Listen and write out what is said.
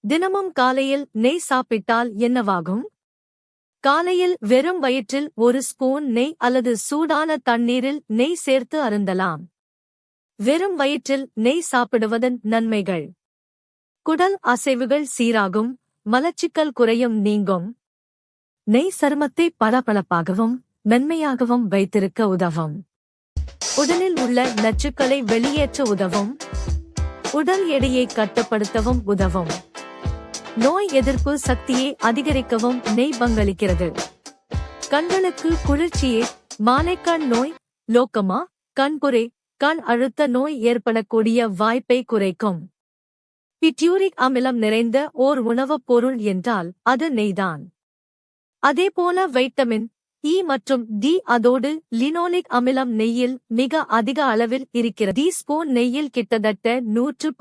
தினமும் காலையில் நெய் சாப்பிட்டால் என்னவாகும்? காலையில் வெறும் வயிற்றில் ஒரு ஸ்பூன் நெய் அல்லது சூடான தண்ணீரில் நெய் சேர்த்து அருந்தலாம். வெறும் வயிற்றில் நெய் சாப்பிடுவதன் நன்மைகள். குடல் அசைவுகள் சீராகும் மலச்சிக்கல் குறையும் நீங்கும். நெய் சருமத்தை பளபளப்பாகவும் மென்மையாகவும் வைத்திருக்க உதவும். உடலில் உள்ள நச்சுக்களை வெளியேற்ற உதவும். உடல் எடையை கட்டுப்படுத்தவும் உதவும். நோய் எதிர்ப்பு சக்தியை அதிகரிக்கவும் நெய் பங்களிக்கிறது. கண்களுக்கு குளிர்ச்சியே மாலைக்கண் நோய் லோக்கமா கண்புரை கண் அழுத்த நோய் ஏற்படக்கூடிய வாய்ப்பை குறைக்கும். பிட்யூரிக் அமிலம் நிறைந்த ஓர் உணவுப் பொருள் என்றால் அது நெய்தான். அதேபோல வைட்டமின் இ மற்றும் டி அதோடு லினோலிக் அமிலம் நெய்யில் மிக அதிக அளவில் இருக்கிறது. டி ஸ்பூன் நெய்யில் கிட்டத்தட்ட நூற்று